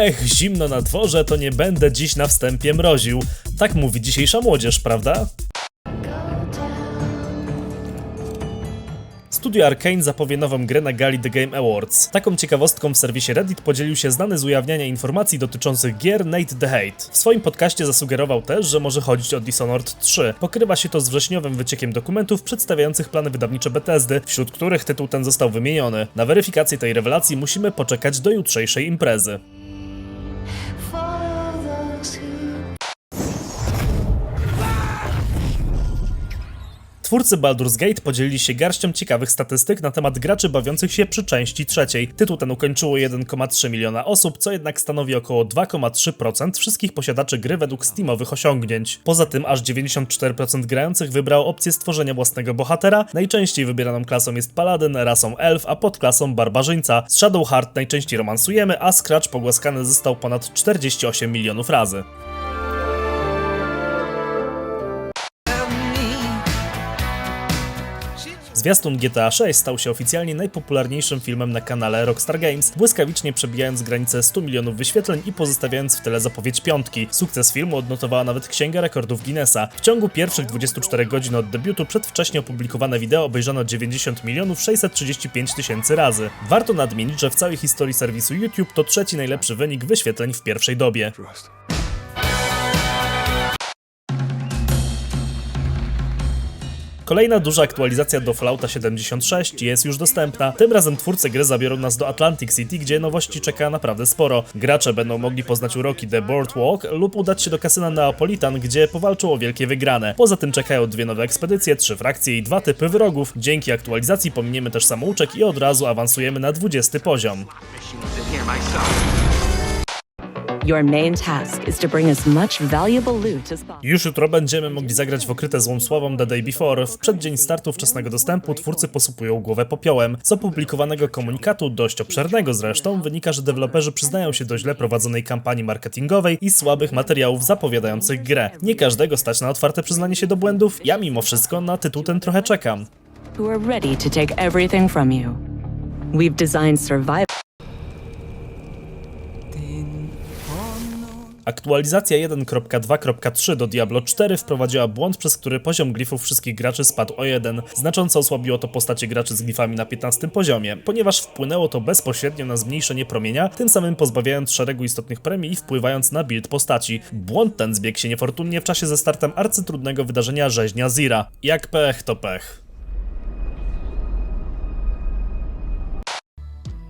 Ech, zimno na dworze, to nie będę dziś na wstępie mroził. Tak mówi dzisiejsza młodzież, prawda? Studio Arkane zapowie nową grę na gali The Game Awards. Taką ciekawostką w serwisie Reddit podzielił się znany z ujawniania informacji dotyczących gier Nate the Hate. W swoim podcaście zasugerował też, że może chodzić o Dishonored 3. Pokrywa się to z wrześniowym wyciekiem dokumentów przedstawiających plany wydawnicze Bethesdy, wśród których tytuł ten został wymieniony. Na weryfikację tej rewelacji musimy poczekać do jutrzejszej imprezy. Twórcy Baldur's Gate podzielili się garścią ciekawych statystyk na temat graczy bawiących się przy części trzeciej. Tytuł ten ukończyło 1,3 miliona osób, co jednak stanowi około 2,3% wszystkich posiadaczy gry według Steamowych osiągnięć. Poza tym aż 94% grających wybrało opcję stworzenia własnego bohatera, najczęściej wybieraną klasą jest paladyn, rasą elf, a podklasą barbarzyńca. Z Shadowheart najczęściej romansujemy, a Scratch pogłaskany został ponad 48 milionów razy. Zwiastun GTA 6 stał się oficjalnie najpopularniejszym filmem na kanale Rockstar Games, błyskawicznie przebijając granicę 100 milionów wyświetleń i pozostawiając w tyle zapowiedź piątki. Sukces filmu odnotowała nawet Księga Rekordów Guinnessa. W ciągu pierwszych 24 godzin od debiutu przedwcześnie opublikowane wideo obejrzano 90 milionów 635 tysięcy razy. Warto nadmienić, że w całej historii serwisu YouTube to trzeci najlepszy wynik wyświetleń w pierwszej dobie. Kolejna duża aktualizacja do Fallouta 76 jest już dostępna. Tym razem twórcy gry zabiorą nas do Atlantic City, gdzie nowości czeka naprawdę sporo. Gracze będą mogli poznać uroki The Boardwalk lub udać się do kasyna Neapolitan, gdzie powalczą o wielkie wygrane. Poza tym czekają dwie nowe ekspedycje, trzy frakcje i dwa typy wrogów. Dzięki aktualizacji pominiemy też samouczek i od razu awansujemy na 20 poziom. Your main task is to bring as much valuable loot as possible. Już jutro będziemy mogli zagrać w okryte złą sławą The Day Before. W przeddzień startu wczesnego dostępu twórcy posypują głowę popiołem. Z opublikowanego komunikatu, dość obszernego zresztą, wynika, że deweloperzy przyznają się do źle prowadzonej kampanii marketingowej i słabych materiałów zapowiadających grę. Nie każdego stać na otwarte przyznanie się do błędów, ja mimo wszystko na tytuł ten trochę czekam. Who are ready to take everything from you. We've designed survival. Aktualizacja 1.2.3 do Diablo 4 wprowadziła błąd, przez który poziom glifów wszystkich graczy spadł o 1. Znacząco osłabiło to postacie graczy z glifami na 15 poziomie, ponieważ wpłynęło to bezpośrednio na zmniejszenie promienia, tym samym pozbawiając szeregu istotnych premii i wpływając na build postaci. Błąd ten zbiegł się niefortunnie w czasie ze startem arcytrudnego wydarzenia rzeźnia Zira. Jak pech, to pech.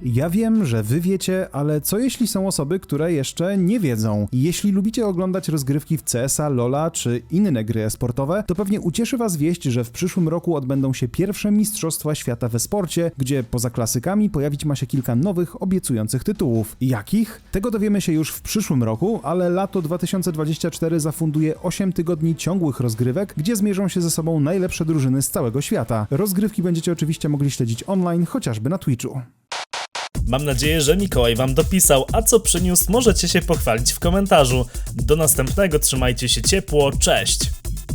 Ja wiem, że wy wiecie, ale co jeśli są osoby, które jeszcze nie wiedzą? Jeśli lubicie oglądać rozgrywki w CS-a, LoL'a czy inne gry sportowe, to pewnie ucieszy was wieść, że w przyszłym roku odbędą się pierwsze Mistrzostwa Świata we sporcie, gdzie poza klasykami pojawić ma się kilka nowych, obiecujących tytułów. Jakich? Tego dowiemy się już w przyszłym roku, ale lato 2024 zafunduje 8 tygodni ciągłych rozgrywek, gdzie zmierzą się ze sobą najlepsze drużyny z całego świata. Rozgrywki będziecie oczywiście mogli śledzić online, chociażby na Twitchu. Mam nadzieję, że Mikołaj wam dopisał, a co przyniósł możecie się pochwalić w komentarzu. Do następnego, trzymajcie się ciepło, cześć!